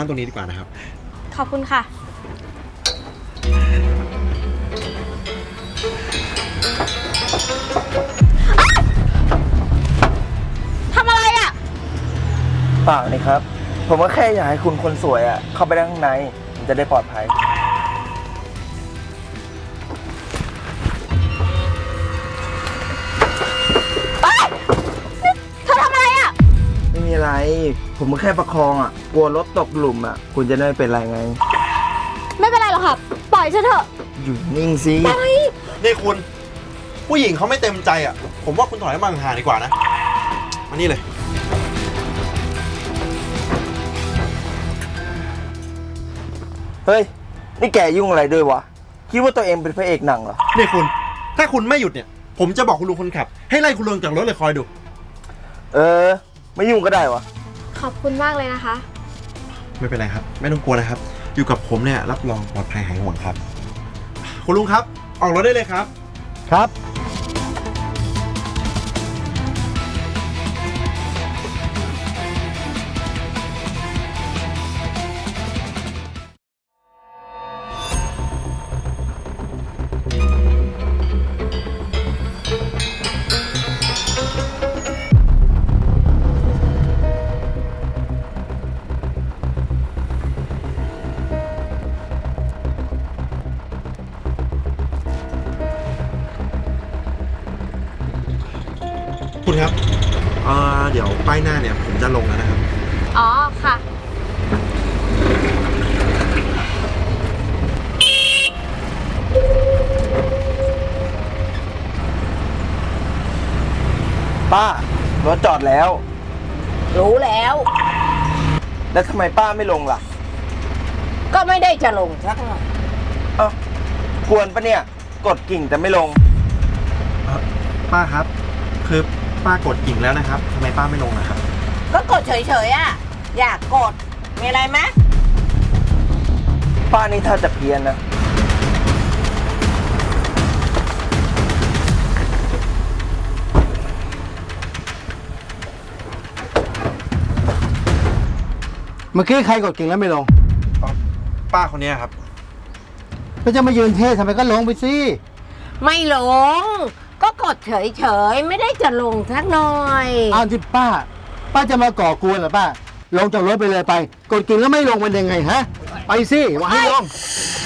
นั่งตรงนี้ดีกว่านะครับ ขอบคุณค่ะ ทำอะไรอะ เปล่านี่ครับ ผมก็แค่อยากให้คุณคนสวยอะเข้าไปได้ข้างในมันจะได้ปลอดภัย ไม่มีอะไร ผมก็แค่ประคองอะ กลัวรถตกหลุมอะ คุณจะได้ไม่เป็นไรไง ไม่เป็นไรหรอกค่ะปล่อยฉันเถอะ อยู่นิ่งสินี่คุณ ผู้หญิงเขาไม่เต็มใจอะ ผมว่าคุณถอยมาห่างๆดีกว่านะมานี่เลย เฮ้ย นี่แกยุ่งอะไรด้วยวะ คิดว่าตัวเองเป็นพระเอกหนังเหรอ นี่คุณ ถ้าคุณไม่หยุดเนี่ย ผมจะบอกคุณลุงคนขับ ให้ไล่คุณลงจากรถเลยคอยดู เออ ไม่ยุ่งก็ได้วะ ขอบคุณมากเลยนะคะ ไม่เป็นไรครับ ไม่ต้องกลัวนะครับ อยู่กับผมเนี่ยรับรองปลอดภัยหายห่วงครับ คุณลุงครับ ออกรถได้เลยครับ ครับ คุณครับเอ่อเดี๋ยวป้ายหน้าเนี่ยผมจะลงแล้วนะครับ อ๋อค่ะ ป้ารถจอดแล้ว รู้แล้ว แล้วทำไมป้าไม่ลงล่ะ ก็ไม่ได้จะลงสักหน่อยเอ้ากวนปะเนี่ย กดกิ่งแต่ไม่ลง ป้าครับ คือ ป้ากดกิ่งแล้วนะครับทำไมป้าไม่ลงนะครับ ก็กดเฉยๆอะ อยากกด มีอะไรไหมป้านี่ถ้าจะเพี้ยนนะ เมื่อกี้ใครกดกิ่งแล้วไม่ลงป้าคนเนี้ยครับ ก็จะมายืนเททำไมก็ลงไปสิ ไม่ลง ก็กดเฉยๆ ไม่ได้จะลงสักหน่อยเอาที่ป้า ป้าจะมาก่อกวนเหรอป้า ลงจากรถไปเลยไป กดกิ่งแล้วไม่ลงเป็นยังไงฮะ ไปสิว่าให้ลง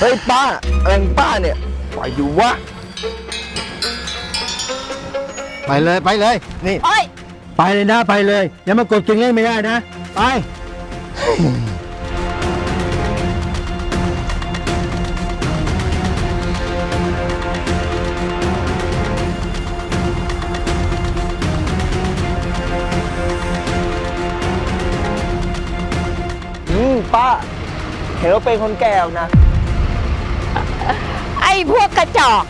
เฮ้ยป้าอะไรของป้าเนี่ยปล่อยอยู่วะ ไปเลยไปเลย นี่ โอ้ย ไปเลยนะไปเลย อย่ามากดกิ่งเล่นไม่ได้นะ ไป ป้าเห็นว่าเป็นคนแก่อนะ ไอ้พวกกระจอก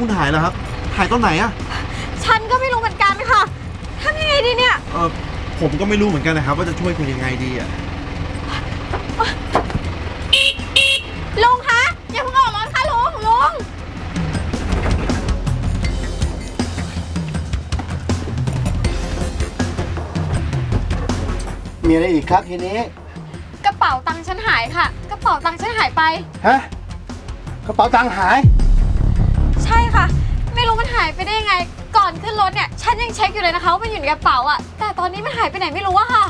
ค์คุณหายแล้วครับ หายตอนไหนอะฉันก็ไม่รู้เหมือนกันค่ะทำยังไงดีเนี่ย เออผมก็ไม่รู้เหมือนกันนะครับ ว่าจะช่วยคุณยังไงดีอะลุงคะอย่าเพิ่งออกรถค่ะลุงลุงมีอะไรอีกครับทีนี้ กระเป๋าตังค์ฉันหายค่ะ กระเป๋าตังค์ฉันหายไป ฮะ กระเป๋าตังค์หายใช่ค่ะ ไม่รู้มันหายไปได้ยังไง ก่อนขึ้นรถเนี่ย ฉันยังเช็คอยู่เลยนะคะว่ามันอยู่ในกระเป๋าอะแต่ตอนนี้มันหายไปไหนไม่รู้อะค่ะ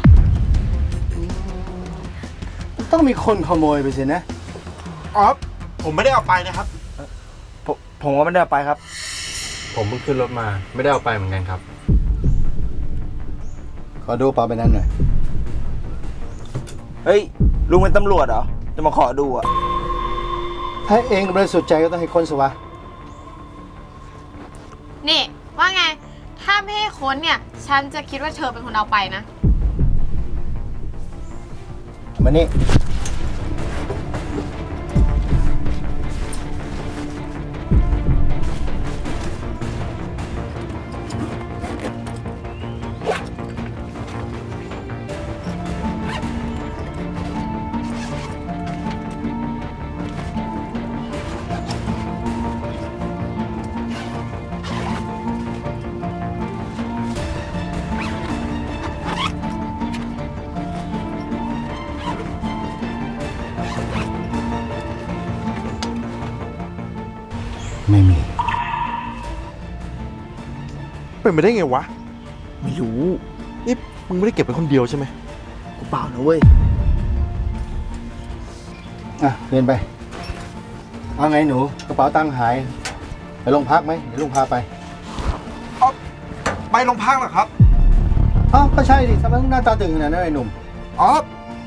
ต้องมีคนขโมยไปสินะ อ๋อผมไม่ได้เอาไปนะครับ ผมผมก็ไม่ได้เอาไปครับ ผมเพิ่งขึ้นรถมา ไม่ได้เอาไปเหมือนกันครับ ขอดูกระเป๋าไปนั้นหน่อย เฮ้ย ลุงเป็นตำรวจเหรอ จะมาขอดูอะ ถ้าเองบริสุทธิ์ใจก็ต้องให้คนสิวะ ไม่ให้ค้นเนี่ย ฉันจะคิดว่าเธอเป็นคนเอาไปนะ มานี่ เป็นไปได้ไงวะ ไม่รู้ นี่มึงไม่ได้เก็บเป็นคนเดียวใช่ไหมกูเปล่านะเว้ย อะเรียนไป เอาไงหนู กระเป๋าตังค์หาย ไปโรงพักไหมเดี๋ยวลุงพาไปไปโรงพักเหรอครับ อ้าวก็ใช่ดิทำไมต้องหน้าตาตึงขนาดนั้นไอ้หนุ่ม อ๋อ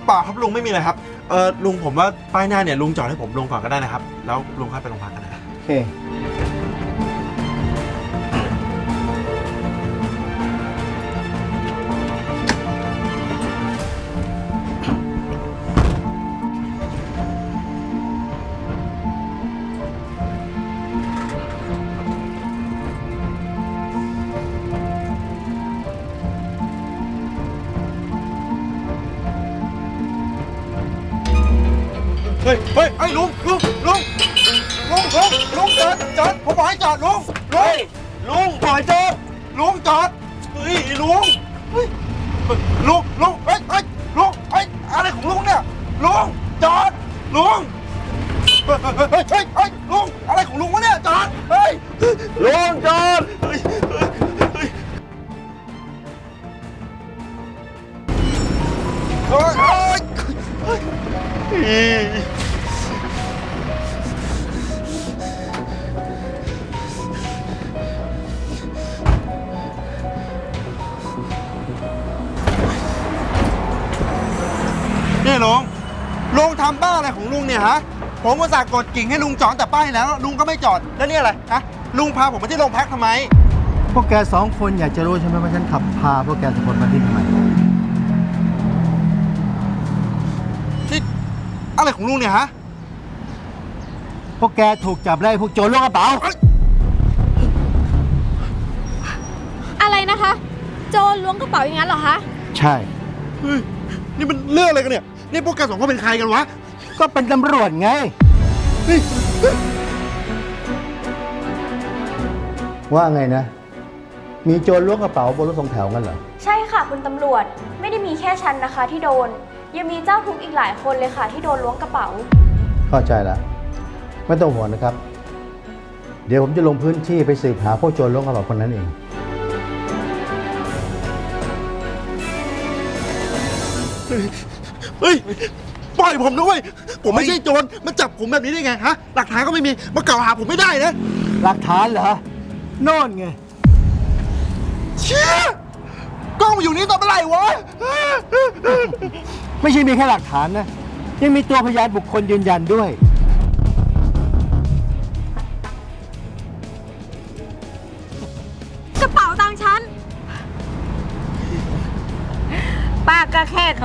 เปล่าครับลุงไม่มีอะไรครับ เออลุงผมว่าป้ายหน้าเนี่ยลุงจอดให้ผมลงก่อนก็ได้นะครับ แล้วลุงค่อยไปโรงพักกันนะครับโอเค ลุงปล่อยจอดลุงจอดเฮ้ยลุงเฮ้ยลุงลุงเฮ้ยเฮ้ยลุงเฮ้ยอะไรของลุงเนี่ยลุงจอดลุงเฮ้ยเฮ้ยเฮ้ยเฮ้ยลุงอะไรของลุงวะเนี่ยจอดเฮ้ยลุงจอดเฮ้ยเฮ้ยเฮ้ย อะไรของลุงเนี่ยฮะ ผมอุตส่าห์กดกิ่งให้ลุงจอดแต่ป้ายแล้ว ลุงก็ไม่จอด แล้วนี่อะไรฮะลุงพาผมมาที่โรงพักทำไม พวกแกสองคนอยากจะรู้ใช่ไหมว่าฉันขับพาพวกแกสองคนมาที่ทำไมนี่อะไรของลุงเนี่ยฮะพวกแกถูกจับไล่พวกโจรล้วงกระเป๋า อะไรนะคะ โจรล้วงกระเป๋าอย่างนั้นเหรอคะ ใช่ เฮ้ยนี่มันเรื่องอะไรกันเนี่ย นี่พวกแกสองคนเป็นใครกันวะ ก็เป็นตำรวจไง ว่าไงนะ มีโจรล้วงกระเป๋าบนรถสองแถวกันเหรอ ใช่ค่ะคุณตำรวจไม่ได้มีแค่ฉันนะคะที่โดน ยังมีเจ้าทุกข์อีกหลายคนเลยค่ะที่โดนล้วงกระเป๋า เข้าใจแล้วไม่ต้องห่วงนะครับ เดี๋ยวผมจะลงพื้นที่ไปสืบหาพวกโจรล้วงกระเป๋าคนนั้นเอง เฮ้ยป ล่อยผมด้วยผมไม่ใช่โจรมาจับผมแบบนี้ได้ไงฮะหลักฐานก็ไม่มีมากล่าวหาผมไม่ได้นะหลักฐานเหรอโน่นไงเชี่ยกล้องอยู่นี่ตอนเมื่อไหร่วะไม่ใช่มีแค่หลักฐานนะ ยังมีตัวพยานบุคคลยืนยันด้วย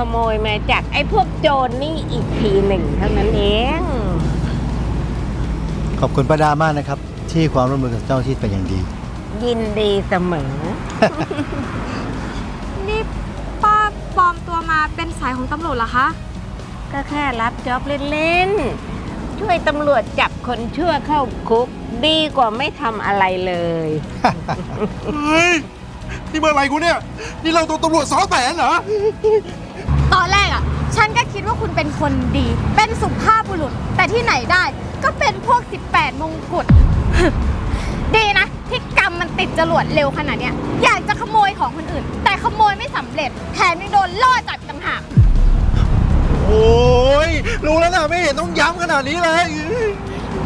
โมยมาจากไอ้พวกโจรนี่อีกทีหนึ่งเท่านั้นเอง ขอบคุณป้าดามากนะครับ ที่ความร่วมมือกับเจ้าหน้าที่เป็นอย่างดี ยินดีเสมอ นี่ป้าปลอมตัวมาเป็นสายของตำรวจเหรอคะ ก็แค่รับจ็อบเล่นๆ ช่วยตำรวจจับคนชั่วเข้าคุก ดีกว่าไม่ทำอะไรเลย เฮ้ยนี่เมื่อไหรกูเนี่ย นี่เราตัวตำรวจซ้อนแผนเหรอ ตอนแรกอะ ฉันก็คิดว่าคุณเป็นคนดี เป็นสุภาพบุรุษ แต่ที่ไหนได้ ก็เป็นพวก 18 มงกุฎ ดีนะ ที่กรรมมันติดจรวดเร็วขนาดเนี้ย อยากจะขโมยของคนอื่น แต่ขโมยไม่สำเร็จ แถมยังโดนล่อจับอีกต่างหาก โอ้ยรู้แล้วนะไม่เห็นต้องย้ำขนาดนี้เลย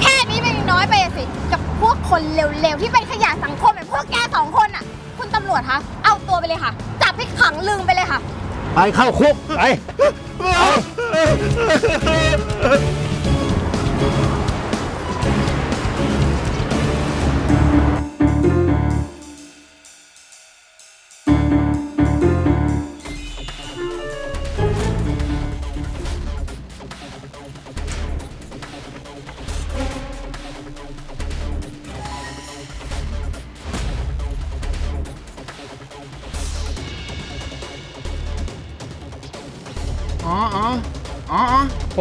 แค่นี้มันยังน้อยไปอะสิ กับพวกคนเร็วๆ ที่เป็นขยะสังคมแบบพวกแกสองคนอะ คุณตำรวจคะ เอาตัวไปเลยค่ะ จับให้ขังลึงไปเลยค่ะ ไปเข้าคุกไป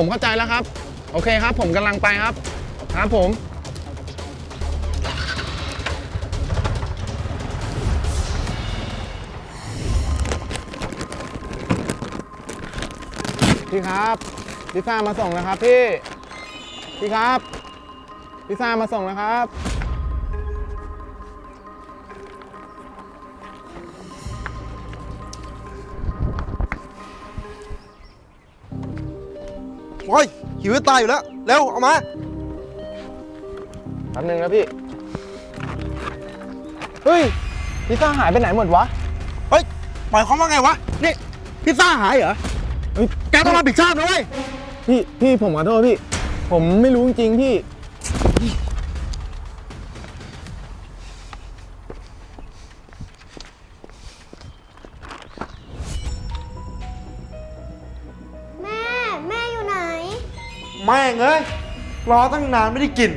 ผมเข้าใจแล้วครับ โอเคครับ ผมกำลังไปครับ ครับผม พี่ครับพิซซ่ามาส่งนะครับพี่ พี่ครับพิซซ่ามาส่งนะครับ โอ้ยหิวจะตายอยู่แล้วเร็วเอามาแป๊บนึงนะพี่ เฮ้ย พิซซ่าหายไปไหนหมดวะ เฮ้ยหมายความว่าไงวะนี่พิซซ่าหายเหรอเฮ้ย แกต้องรับผิดชอบนะเว้ย พี่ พี่ผมขอโทษพี่ ผมไม่รู้จริงๆพี่ แม่งเอ้ยรอตั้งนานไม่ได้กิน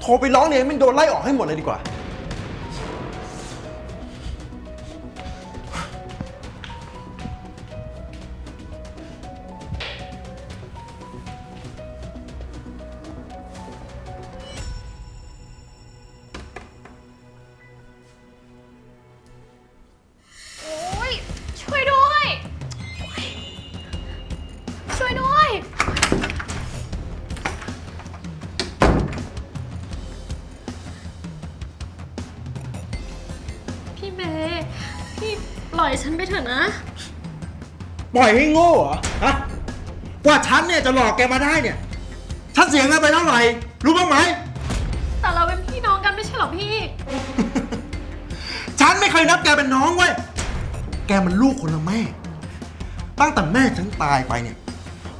โทรไปร้องเนี่ยนมันโดนไล่ออกให้หมดเลยดีกว่า อยฉันไปเถอะนะ ปล่อยให้โง่เหรอ ฮะ กว่าฉันเนี่ยจะหลอกแกมาได้เนี่ย ฉันเสียเงินไปเท่าไหร่ รู้บ้างไหม แต่เราเป็นพี่น้องกันไม่ใช่เหรอพี่ ฉันไม่เคยนับแกเป็นน้องเว้ย แกมันลูกคนละแม่ ตั้งแต่แม่ฉันตายไปเนี่ย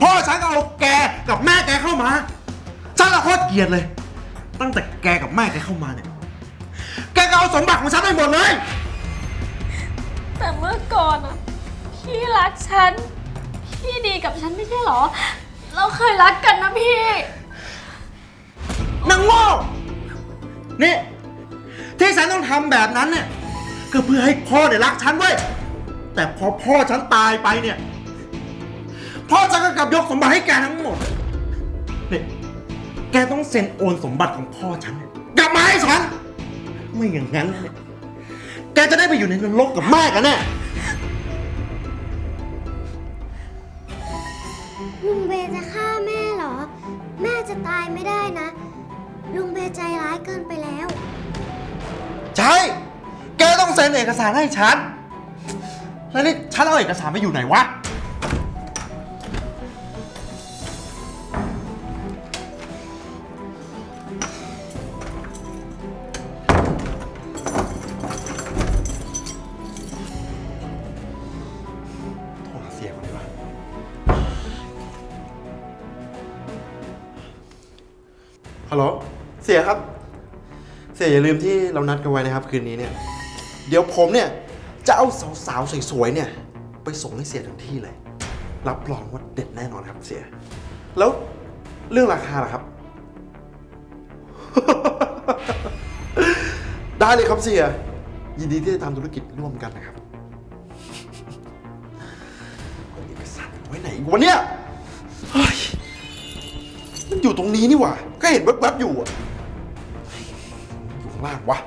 พ่อฉันก็เอาแกกับแม่แกเข้ามา ฉันละโคตรเกลียดเลย ตั้งแต่แกกับแม่แกเข้ามาเนี่ย แกก็เอาสมบัติของฉันไปหมดเลย แต่เมื่อก่อนอะพี่รักฉัน พี่ดีกับฉันไม่ใช่เหรอ เราเคยรักกันนะพี่ นางโง่นี่ที่ฉันต้องทำแบบนั้นเนี่ยก็เพื่อให้พ่อเนี่ยรักฉันเว้ย แต่พอพ่อฉันตายไปเนี่ย พ่อฉันก็กลับยกสมบัติให้แกทั้งหมดนี่แกต้องเซ็นโอนสมบัติของพ่อฉันเนี่ยกลับมาให้ฉัน ไม่อย่างนั้นเนี่ย กจะได้ไปอยู่ในนรกกับแม่กันแน่ลุงเบจะฆ่าแม่เหรอ แม่จะตายไม่ได้นะ ลุงเบใจร้ายเกินไปแล้ว ใช่ แกต้องเซ็นเอกสารให้ฉัน แล้วนี่ฉันเอาเอกสารไปอยู่ไหนวะ ฮัลโหล เสียครับ เสียอย่าลืมที่เรานัดกันไว้นะครับคืนนี้เนี่ย เดี๋ยวผมเนี่ย จะเอาสาวๆสวยๆเนี่ย ไปส่งให้เสียถึงที่เลย รับรองว่าเด็ดแน่นอนครับเสีย แล้วเรื่องราคาล่ะครับ ได้เลยครับเสีย ยินดีที่จะทำธุรกิจร่วมกันนะครับเอาเอกสารไว้ไหนอีกวะเนี่ย มันอยู่ตรงนี้นี่หว่า ก็เห็นแวบๆอยู่อะอยู่ข้างล่างวะ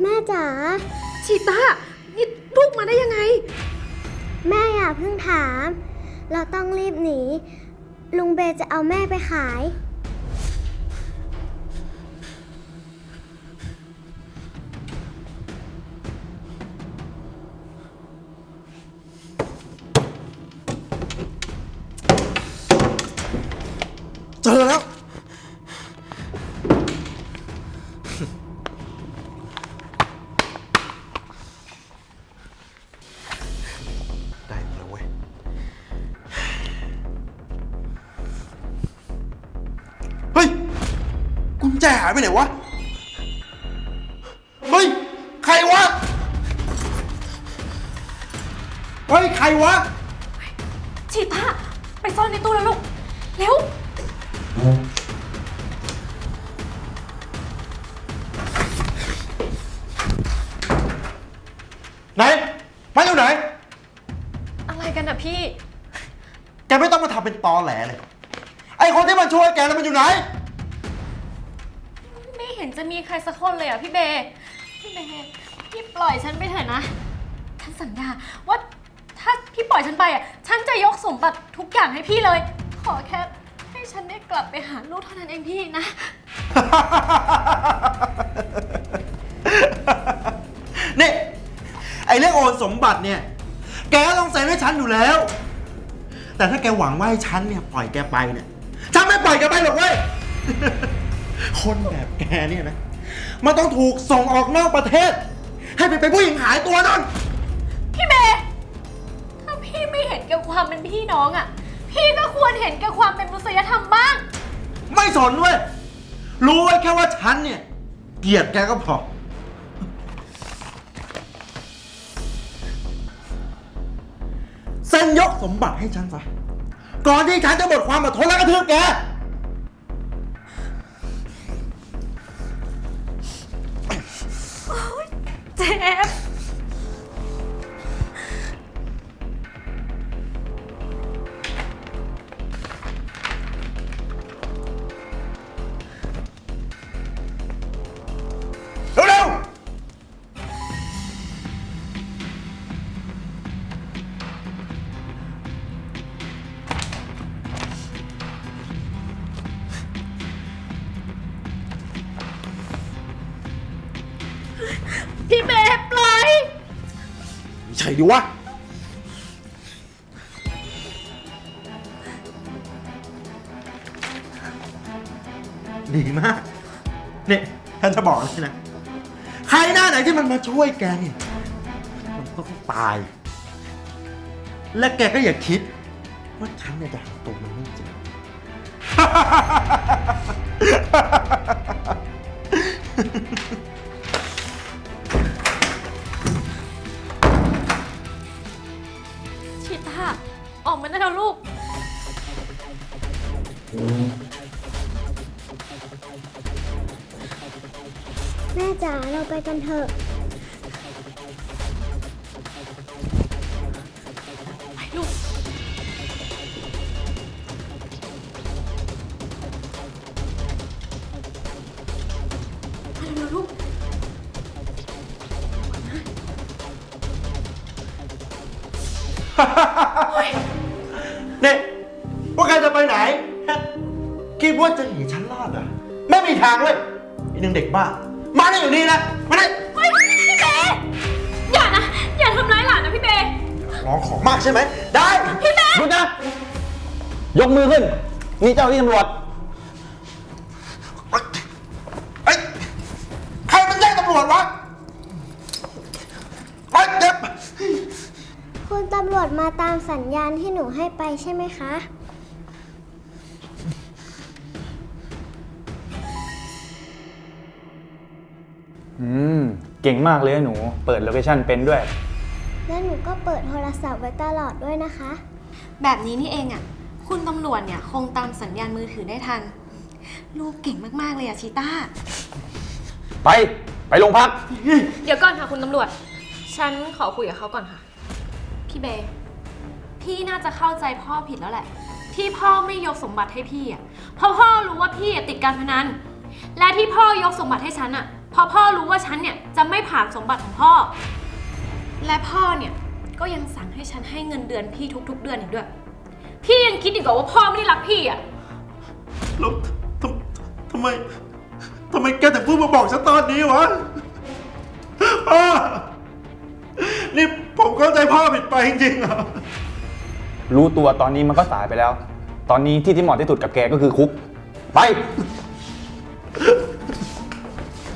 แม่จ๋าชีต้านี่ลูกมาได้ยังไง แม่อย่าเพิ่งถาม เราต้องรีบหนี ลุงเบจะเอาแม่ไปขาย ไปไหนวะ เฮ้ย ใครวะ เฮ้ย ใครวะ ชีต้าไปซ่อนในตู้แล้วลูก เร็ว ไหนมันอยู่ไหน อะไรกันอะพี่ แกไม่ต้องมาทำเป็นตอแหลเลย ไอคนที่มันช่วยแกแล้วมันอยู่ไหนไม่ เห็นจะมีใครสักคนเลยอะพี่เบย์พี่เบย์พี่ปล่อยฉันไปเถอะนะ ฉันสัญญาว่าถ้าพี่ปล่อยฉันไปอะ ฉันจะยกสมบัติทุกอย่างให้พี่เลย ขอแค่ให้ฉันได้กลับไปหาลูกเท่านั้นเองพี่นะ นี่ ไอเรื่องโอนสมบัติเนี่ย แกก็ต้องเซ็นให้ฉันอยู่แล้ว แต่ถ้าแกหวังว่าให้ฉันเนี่ยปล่อยแกไปเนี่ย ฉันไม่ปล่อยแกไปหรอกเว้ย คนแบบแกเนี่ยนะ มันต้องถูกส่งออกนอกประเทศ ให้ไปเป็นผู้หญิงหายตัวนั่น พี่เบย์ถ้าพี่ไม่เห็นแก่ความเป็นพี่น้องอะพี่ก็ควรเห็นแก่ความเป็นมนุษยธรรมบ้าง ไม่สนเว้ย รู้ไว้แค่ว่าฉันเนี่ย เกลียดแกก็พอ เซ็นยกสมบัติให้ฉันซะ ก่อนที่ฉันจะหมดความอดทนและกระทืบแก เจ็บ ดิวะ ดีมาก เนี่ยท่านจะบอกเลยนะ ใครหน้าไหนที่มันมาช่วยแกเนี่ย มันต้องตาย และแกก็อย่าคิด ว่าฉันเนี่ยจะหาตัวมันไม่เจอชิ ออกมาได้แล้วลูก แม่จ๋าเราไปกันเถอะไปลูกไปเร็วๆลูก ว่าจะหนีฉันรอดเหรอะ ไม่มีทางเลยไอ้หนึ่งเด็กบ้า มาได้อยู่นี่นะ มาได้เฮ้ยพี่เบย์อย่านะ อย่าทำร้ายหลานนะพี่เบย์ร้องของมากใช่ไหม ได้ พี่เบย์หยุดนะ ยกมือขึ้น นี่เจ้าหน้าที่ตำรวจไอ้ยใครมันแจ้งตำรวจวะไอ้ยเจ็บ คุณตำรวจมาตามสัญญาณที่หนูให้ไปใช่ไหมคะ อืม เก่งมากเลยนะหนู เปิดโลเคชั่นเป็นด้วย และหนูก็เปิดโทรศัพท์ไว้ตลอดด้วยนะคะ แบบนี้นี่เองอะ คุณตำรวจเนี่ยคงตามสัญญาณมือถือได้ทัน ลูกเก่งมากๆเลยอะชีต้า ไป ไปโรงพัก เดี๋ยวก่อนค่ะคุณตำรวจ ฉันขอคุยกับเขาก่อนค่ะ พี่เบย์พี่น่าจะเข้าใจพ่อผิดแล้วแหละ ที่พ่อไม่ยกสมบัติให้พี่อะ เพราะพ่อรู้ว่าพี่อะติดการพนัน และที่พ่อยกสมบัติให้ฉันอะเพราะพ่อรู้ว่าฉันเนี่ยจะไม่ผ่านสมบัติของพ่อ และพ่อเนี่ยก็ยังสั่งให้ฉันให้เงินเดือนพี่ทุก ๆ เดือนอีกด้วย พี่ยังคิดอีกเหรอว่าพ่อไม่ได้รักพี่อะ แล้วทำทำไมทำไมแกถึงพูดมาบอกฉันตอนนี้วะพ่อนี่ผมเข้าใจพ่อผิดไปจริงๆเหรอรู้ตัวตอนนี้มันก็สายไปแล้ว ตอนนี้ที่ที่เหมาะที่สุดกับแกก็คือคุก ไป